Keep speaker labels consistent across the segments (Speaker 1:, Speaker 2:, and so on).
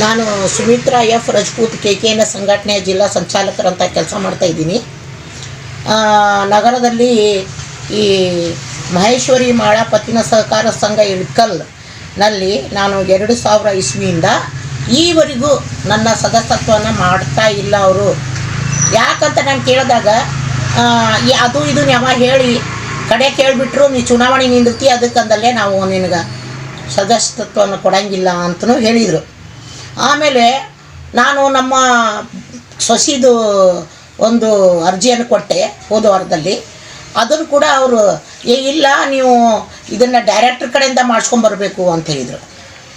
Speaker 1: ನಾನು Sumitra F Rajput K K N S ಸಂಘಟನೆಯ ಜಿಲ್ಲಾ ಸಂಚಾಲಕರಂತ ಕೆಲಸ ಮಾಡ್ತಾ ಇದ್ದೀನಿ. ನಗರದಲ್ಲಿ ಈ ಮಹೇಶ್ವರಿ ಮಾಳ ಪತ್ತಿನ ಸಹಕಾರ ಸಂಘ ಇಳ್ಕಲ್ನಲ್ಲಿ ನಾನು ಎರಡು ಸಾವಿರ ಇಸ್ವಿಯಿಂದ ಈವರೆಗೂ ನನ್ನ ಸದಸ್ಯತ್ವವನ್ನು ಮಾಡ್ತಾ ಇಲ್ಲ ಅವರು. ಯಾಕಂತ ನಾನು ಕೇಳಿದಾಗ ಈ ಅದು ಇದು ಯಾವ ಹೇಳಿ, ಕಡೆ ಕೇಳಿಬಿಟ್ರು ನೀ ಚುನಾವಣೆ ನಿಂದಿರ್ತಿ, ಅದಕ್ಕಂದಲ್ಲೇ ನಾವು ನಿನಗೆ ಸದಸ್ಯತ್ವವನ್ನು ಕೊಡಂಗಿಲ್ಲ ಅಂತಲೂ ಹೇಳಿದರು. ಆಮೇಲೆ ನಾನು ನಮ್ಮ ಸೊಸಿದು ಒಂದು ಅರ್ಜಿಯನ್ನು ಕೊಟ್ಟೆ ಹೋದ ವಾರದಲ್ಲಿ. ಅದನ್ನು ಕೂಡ ಅವರು, ಏ, ಇಲ್ಲ, ನೀವು ಇದನ್ನು ಡೈರೆಕ್ಟ್ರ್ ಕಡೆಯಿಂದ ಮಾಡಿಸ್ಕೊಂಬರ್ಬೇಕು ಅಂತ ಹೇಳಿದರು.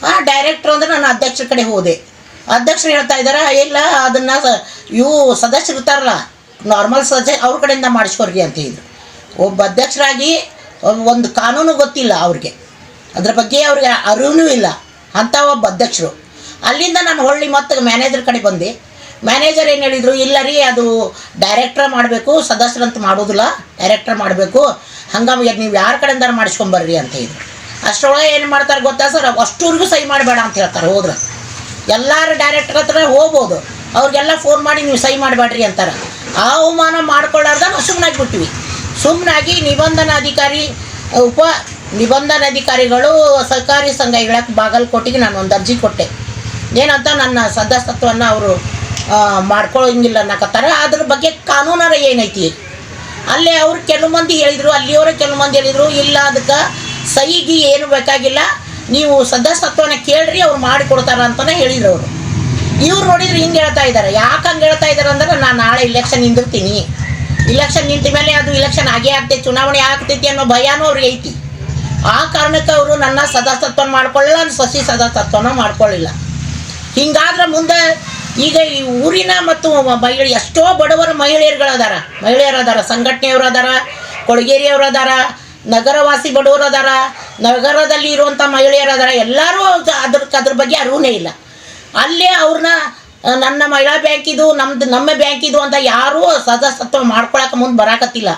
Speaker 1: ಆ ಡೈರೆಕ್ಟ್ರ್ ಅಂದರೆ ನಾನು ಅಧ್ಯಕ್ಷರ ಕಡೆ ಹೋದೆ. ಅಧ್ಯಕ್ಷರು ಹೇಳ್ತಾ ಇದ್ದಾರೆ ಇಲ್ಲ, ಅದನ್ನು ಇವು ಸದಸ್ಯರು ಇರ್ತಾರಲ್ಲ ನಾರ್ಮಲ್ ಸದಸ್ಯ ಅವ್ರ ಕಡೆಯಿಂದ ಮಾಡಿಸ್ಕೊರ್ರಿ ಅಂತ ಹೇಳಿದರು. ಒಬ್ಬ ಅಧ್ಯಕ್ಷರಾಗಿ ಒಂದು ಕಾನೂನು ಗೊತ್ತಿಲ್ಲ ಅವ್ರಿಗೆ. ಅದ್ರ ಬಗ್ಗೆ ಅವ್ರಿಗೆ ಅರಿವೂ ಇಲ್ಲ. ಅಂಥ ಒಬ್ಬ ಅಧ್ಯಕ್ಷರು. ಅಲ್ಲಿಂದ ನಾನು ಹೊಳ್ಳಿ ಮತ್ತೆ ಮ್ಯಾನೇಜರ್ ಕಡೆ ಬಂದೆ. ಮ್ಯಾನೇಜರ್ ಏನು ಹೇಳಿದರು, ಇಲ್ಲ ರೀ, ಅದು ಡೈರೆಕ್ಟ್ರ ಮಾಡಬೇಕು, ಸದಸ್ಯರಂತ ಮಾಡೋದಿಲ್ಲ ಡೈರೆಕ್ಟ್ರ್ ಮಾಡಬೇಕು. ಹಂಗಾಗಿ ನೀವು ಯಾರ ಕಡೆಯಿಂದ ಮಾಡಿಸ್ಕೊಂಬರ್ರಿ ಅಂತ ಹೇಳಿದ್ರು. ಅಷ್ಟರೊಳಗೆ ಏನು ಮಾಡ್ತಾರೆ ಗೊತ್ತಾ ಸರ್? ಅಷ್ಟೂರಿಗೂ ಸಹಿ ಮಾಡಬೇಡ ಅಂತ ಹೇಳ್ತಾರೆ, ಹೋದ್ರೆ. ಎಲ್ಲರೂ ಡೈರೆಕ್ಟ್ರ್ ಹತ್ರ ಹೋಗ್ಬೋದು. ಅವ್ರಿಗೆಲ್ಲ ಫೋನ್ ಮಾಡಿ ನೀವು ಸಹಿ ಮಾಡಬೇಡ್ರಿ ಅಂತಾರೆ. ಆ ಅವಮಾನ ಮಾಡ್ಕೊಳ್ಳಾರ್ದ ನಾವು ಸುಮ್ಮನಾಗಿ ಬಿಟ್ವಿ. ಸುಮ್ಮನಾಗಿ ನಿಬಂಧನಾಧಿಕಾರಿ ಉಪ ನಿಬಂಧನಾಧಿಕಾರಿಗಳು ಸರ್ಕಾರಿ ಸಂಘ ಹೇಳಕ್ಕೆ ಬಾಗಲಕೋಟೆಗೆ ನಾನು ಒಂದು ಅರ್ಜಿ ಕೊಟ್ಟೆ. ಏನಂತ ನನ್ನ ಸದಸ್ಯತ್ವವನ್ನು ಅವರು ಮಾಡ್ಕೊಳ್ಳೋಂಗಿಲ್ಲ ಅನ್ನಕತ್ತಾರೆ. ಅದ್ರ ಬಗ್ಗೆ ಕಾನೂನಾರ ಏನೈತಿ? ಅಲ್ಲೇ ಅವರು ಕೆಲವು ಮಂದಿ ಹೇಳಿದರು, ಅಲ್ಲಿಯವರು ಕೆಲವು ಮಂದಿ ಹೇಳಿದರು, ಇಲ್ಲ ಅದಕ್ಕೆ ಸಹಿಗಿ ಏನು ಬೇಕಾಗಿಲ್ಲ. ನೀವು ಸದಸ್ಯತ್ವನ ಕೇಳ್ರಿ, ಅವ್ರು ಮಾಡಿಕೊಡ್ತಾರ ಅಂತಲೇ ಹೇಳಿದ್ರು ಅವರು. ಇವ್ರು ನೋಡಿದ್ರೆ ಹಿಂಗೆ ಹೇಳ್ತಾ ಇದ್ದಾರೆ ಯಾಕೆ ಹಂಗೆ ಹೇಳ್ತಾ ಇದ್ದಾರೆ ಅಂದ್ರೆ ನಾನು ನಾಳೆ ಇಲೆಕ್ಷನ್ ನಿಂದಿರ್ತೀನಿ. ಇಲೆಕ್ಷನ್ ನಿಂತ ಮೇಲೆ ಅದು ಇಲೆಕ್ಷನ್ ಆಗೇ ಆಗ್ತೈತಿ, ಚುನಾವಣೆ ಆಗ್ತೈತಿ ಅನ್ನೋ ಭಯನೂ ಅವ್ರಿಗೆ ಐತಿ. ಆ ಕಾರಣಕ್ಕೆ ಅವರು ನನ್ನ ಸದಸ್ಯತ್ವ ಮಾಡ್ಕೊಳ್ಳಲ್ಲ ಸಸಿ ಸದಸ್ಯತ್ವನ ಮಾಡ್ಕೊಳ್ಳಿಲ್ಲ. ಹಿಂಗಾದ್ರೆ ಮುಂದೆ ಈಗ ಈ ಊರಿನ ಮತ್ತು ಮಹಿಳೆ ಎಷ್ಟೋ ಬಡವರ ಮಹಿಳೆಯರುಗಳು ಅದಾರ ಮಹಿಳೆಯರು ಅದಾರ ಸಂಘಟನೆಯವರು ಅದಾರ ನಗರವಾಸಿ ಬಡವರು ಅದಾರ ನಗರದಲ್ಲಿ ಇರುವಂಥ ಮಹಿಳೆಯರು ಅದಾರ ಎಲ್ಲರೂ ಅದ್- ಅದ್ರ ಅದ್ರ ಬಗ್ಗೆ ಅರಿವುನೇ ಇಲ್ಲ. ಅಲ್ಲೇ ಅವ್ರನ್ನ ನನ್ನ ಮಹಿಳಾ ಬ್ಯಾಂಕಿದು ನಮ್ದು ನಮ್ಮ ಬ್ಯಾಂಕಿದು ಅಂತ ಯಾರೂ ಸದಸ್ಯತ್ವ ಮಾಡ್ಕೊಳಕ್ಕೆ ಮುಂದೆ ಬರಾಕತ್ತಿಲ್ಲ.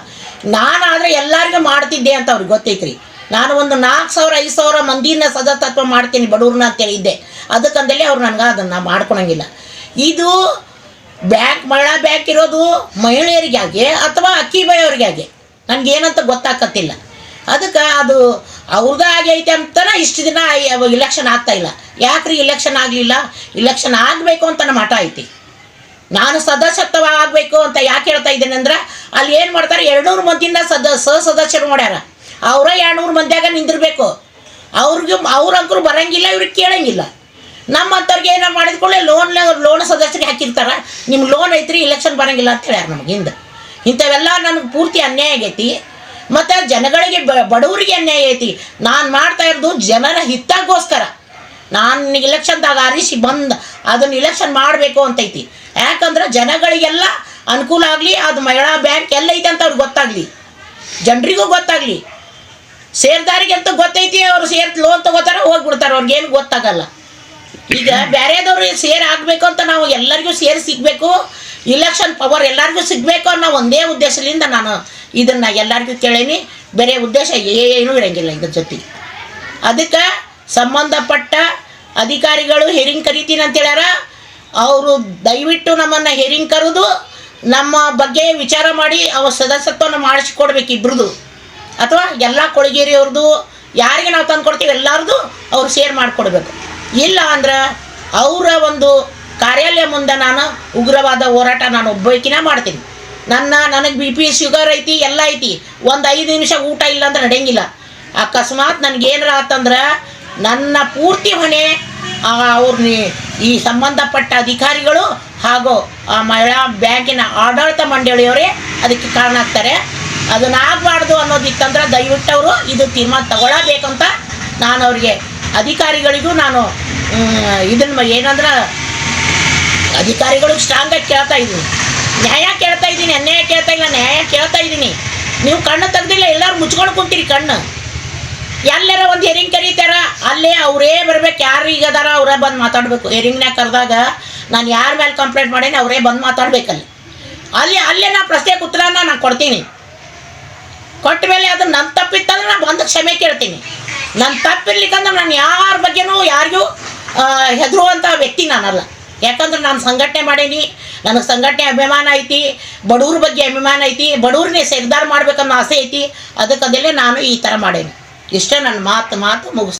Speaker 1: ನಾನಾದರೆ ಎಲ್ಲರಿಗೂ ಮಾಡ್ತಿದ್ದೆ ಅಂತ ಅವ್ರಿಗೆ ಗೊತ್ತೈತ್ರಿ. ನಾನು ಒಂದು ನಾಲ್ಕು ಸಾವಿರ, ಐದು ಸಾವಿರ ಮಂದಿನ ಸದಸ್ಯತ್ವ ಮಾಡ್ತೀನಿ ಬಡವ್ರನ್ನ ಅಂತ ಹೇಳಿದ್ದೆ. ಅದಕ್ಕಂದೇಳಿ ಅವ್ರು ನನಗೆ ಅದನ್ನು ಮಾಡ್ಕೊಳಂಗಿಲ್ಲ. ಇದು ಬ್ಯಾಂಕ್ ಮಹಿಳಾ ಬ್ಯಾಂಕ್ ಇರೋದು ಮಹಿಳೆಯರಿಗಾಗಿ ಅಥವಾ ಅಕ್ಕಿ ಬೈಯವ್ರಿಗಾಗೆ ನನಗೇನಂತ ಗೊತ್ತಾಕತ್ತಿಲ್ಲ. ಅದಕ್ಕೆ ಅದು ಅವ್ರದ್ದು ಆಗೈತೆ ಅಂತನ ಇಷ್ಟು ದಿನ ಇಲೆಕ್ಷನ್ ಆಗ್ತಾ ಇಲ್ಲ. ಯಾಕ್ರಿ ಇಲೆಕ್ಷನ್ ಆಗಲಿಲ್ಲ? ಇಲೆಕ್ಷನ್ ಆಗಬೇಕು ಅಂತ ನಮ್ಮ ಮಠ ಐತಿ. ನಾನು ಸದಸ್ಯತ್ವ ಆಗಬೇಕು ಅಂತ ಯಾಕೆ ಹೇಳ್ತಾ ಇದ್ದೇನೆ ಅಂದ್ರೆ ಅಲ್ಲಿ ಏನು ಮಾಡ್ತಾರೆ ಎರಡುನೂರು ಮಂದಿನ ಸದ ಸದಸ್ಯರು ಮಾಡ್ಯಾರ. ಅವರ ಎರಡುನೂರು ಮಂದಿಯಾಗ ನಿಂದಿರಬೇಕು. ಅವ್ರಿಗೆ ಅವ್ರಂಕರು ಬರಂಗಿಲ್ಲ, ಇವ್ರಿಗೆ ಕೇಳಂಗಿಲ್ಲ. ನಮ್ಮಂಥವ್ರಿಗೆ ಏನೋ ಮಾಡಿದ್ಕೊಳ್ಳೆ ಲೋನ್ ಲೋನ್ ಸದಸ್ಯರಿಗೆ ಹಾಕಿರ್ತಾರೆ. ನಿಮ್ಮ ಲೋನ್ ಐತ್ರಿ ಇಲೆಕ್ಷನ್ ಬರಂಗಿಲ್ಲ ಅಂತ ಹೇಳ್ಯಾರ ನಮಗೆ ಹಿಂದೆ. ಇಂಥವೆಲ್ಲ ನನಗೆ ಪೂರ್ತಿ ಅನ್ಯಾಯ ಆಗೈತಿ. ಮತ್ತು ಜನಗಳಿಗೆ ಬಡವರಿಗೆ ಅನ್ಯಾಯ ಐತಿ ನಾನು ಮಾಡ್ತಾ ಇರೋದು ಜನರ ಹಿತಕ್ಕೋಸ್ಕರ. ನಾನು ಇಲೆಕ್ಷನ್ದಾಗ ಆರಿಸಿ ಬಂದು ಅದನ್ನು ಇಲೆಕ್ಷನ್ ಮಾಡಬೇಕು ಅಂತೈತಿ. ಯಾಕಂದ್ರೆ ಜನಗಳಿಗೆಲ್ಲ ಅನುಕೂಲ ಆಗಲಿ, ಅದು ಮಹಿಳಾ ಬ್ಯಾಂಕ್ ಎಲ್ಲ ಐತೆ ಅಂತ ಅವ್ರಿಗೆ ಗೊತ್ತಾಗಲಿ. ಜನರಿಗೂ ಗೊತ್ತಾಗಲಿ. ಸೇರ್ದಾರಿಗೆ ಅಂತ ಗೊತ್ತೈತಿ, ಅವ್ರು ಸೇರ್ತು ಲೋನ್ ತಗೋತಾರೆ, ಹೋಗ್ಬಿಡ್ತಾರೆ. ಅವ್ರಿಗೇನು ಗೊತ್ತಾಗಲ್ಲ. ಈಗ ಬೇರೆದವ್ರು ಸೇರ್ ಆಗಬೇಕು ಅಂತ ನಾವು ಎಲ್ಲರಿಗೂ ಸೇರ್ ಸಿಗಬೇಕು ಇಲೆಕ್ಷನ್ ಪವರ್ ಎಲ್ಲರಿಗೂ ಸಿಗಬೇಕು ಅನ್ನೋ ಒಂದೇ ಉದ್ದೇಶದಿಂದ ನಾನು ಇದನ್ನು ಎಲ್ಲರಿಗೂ ಕೇಳೀನಿ. ಬೇರೆ ಉದ್ದೇಶ ಏನೂ ಇರಂಗಿಲ್ಲ ಇದ್ರ ಜೊತೆ. ಅದಕ್ಕೆ ಸಂಬಂಧಪಟ್ಟ ಅಧಿಕಾರಿಗಳು ಹೆರಿಂಗ್ ಕರಿತೀನಿ ಅಂತ ಹೇಳ್ಯಾರ. ಅವರು ದಯವಿಟ್ಟು ನಮ್ಮನ್ನು ಹೆರಿಂಗ್ ಕರೆದು ನಮ್ಮ ಬಗ್ಗೆ ವಿಚಾರ ಮಾಡಿ ಅವ್ರ ಸದಸ್ಯತ್ವನ ಮಾಡಿಸಿಕೊಡ್ಬೇಕು ಇಬ್ರದ್ದು ಅಥವಾ ಎಲ್ಲ ಕೊಳಗೇರಿಯವ್ರದ್ದು ಯಾರಿಗೆ ನಾವು ತಂದು ಕೊಡ್ತೀವಿ ಎಲ್ಲರದು ಅವ್ರು ಶೇರ್ ಮಾಡಿಕೊಡ್ಬೇಕು. ಇಲ್ಲ ಅಂದ್ರೆ ಅವರ ಒಂದು ಕಾರ್ಯಾಲಯ ಮುಂದೆ ನಾನು ಉಗ್ರವಾದ ಹೋರಾಟ ನಾನು ಒಬ್ಬಕಿನ ಮಾಡ್ತೀನಿ. ನನ್ನ, ನನಗೆ ಬಿ ಪಿ ಶುಗರ್ ಐತಿ, ಎಲ್ಲ ಐತಿ. ಒಂದು ಐದು ನಿಮಿಷ ಊಟ ಇಲ್ಲ ಅಂದ್ರೆ ನಡೆಯಂಗಿಲ್ಲ. ಅಕಸ್ಮಾತ್ ನನಗೇನಾರ ಆತಂದ್ರೆ ನನ್ನ ಪೂರ್ತಿ ಹೊಣೆ ಅವ್ರನ್ನ ಈ ಸಂಬಂಧಪಟ್ಟ ಅಧಿಕಾರಿಗಳು ಹಾಗೂ ಆ ಮಹಿಳಾ ಬ್ಯಾಂಕಿನ ಆಡಳಿತ ಮಂಡಳಿಯವರೇ ಅದಕ್ಕೆ ಕಾರಣ ಆಗ್ತಾರೆ. ಅದನ್ನಾಗಬಾರ್ದು ಅನ್ನೋದಿತ್ತಂದ್ರೆ ದಯವಿಟ್ಟು ಅವರು ಇದು ತೀರ್ಮಾನ ತಗೊಳ್ಳಬೇಕಂತ ನಾನು ಅವ್ರಿಗೆ ಅಧಿಕಾರಿಗಳಿಗೂ ನಾನು ಇದನ್ನ ಏನಂದ್ರೆ, ಅಧಿಕಾರಿಗಳು ಸ್ಟ್ರಾಂಗಾಗಿ ಕೇಳ್ತಾ ಇದ್ದೀನಿ ನ್ಯಾಯ ಕೇಳ್ತಾ ಇದ್ದೀನಿ, ಅನ್ಯಾಯ ಕೇಳ್ತಾ ಇಲ್ಲ, ನ್ಯಾಯ ಕೇಳ್ತಾ ಇದ್ದೀನಿ. ನೀವು ಕಣ್ಣು ತೆಗ್ದಿಲ್ಲ, ಎಲ್ಲರೂ ಮುಚ್ಕೊಂಡು ಕುಂತೀರಿ ಕಣ್ಣು. ಎಲ್ಲರ ಒಂದು ಹೆರಿಂಗ್ ಕರೀತಾರ, ಅಲ್ಲೇ ಅವರೇ ಬರ್ಬೇಕು, ಯಾರು ಈಗ ಅದಾರ ಅವರೇ ಬಂದು ಮಾತಾಡಬೇಕು. ಹೆರಿಂಗ್ನಾಗ ಕರೆದಾಗ ನಾನು ಯಾರ ಮೇಲೆ ಕಂಪ್ಲೇಂಟ್ ಮಾಡೀನಿ, ಅವರೇ ಬಂದು ಮಾತಾಡ್ಬೇಕಲ್ಲಿ ಅಲ್ಲಿ. ಅಲ್ಲೇ ನಾ ಪ್ರಶ್ನೆಗೆ ಉತ್ತರನ ನಾನು ಕೊಡ್ತೀನಿ. ಕೊಟ್ಟ ಮೇಲೆ ಅದು ನನ್ನ ತಪ್ಪಿತ್ತಂದ್ರೆ ನಾನು ಬಂದು ಕ್ಷಮೆ ಕೇಳ್ತೀನಿ. ನನ್ನ ತಪ್ಪಿರ್ಲಿಕ್ಕಂದ್ರೆ ನಾನು ಯಾರ ಬಗ್ಗೆನೂ ಯಾರಿಗೂ ಹೆದರುವಂಥ ವ್ಯಕ್ತಿ ನಾನಲ್ಲ. ಯಾಕಂದ್ರೆ ನಾನು ಸಂಘಟನೆ ಮಾಡೇನಿ, ನನಗೆ ಸಂಘಟನೆ ಅಭಿಮಾನ ಐತಿ, ಬಡವ್ರ ಬಗ್ಗೆ ಅಭಿಮಾನ ಐತಿ ಬಡವ್ರನ್ನೇ ಸೇರ್ದಾರ ಮಾಡ್ಬೇಕನ್ನೋ ಆಸೆ ಐತಿ ಅದಕ್ಕದಲ್ಲೇ ನಾನು ಈ ಥರ ಮಾಡೇನಿ. ಇಷ್ಟೇ ನನ್ನ ಮಾತು ಮಾತು ಮುಗಿಸ್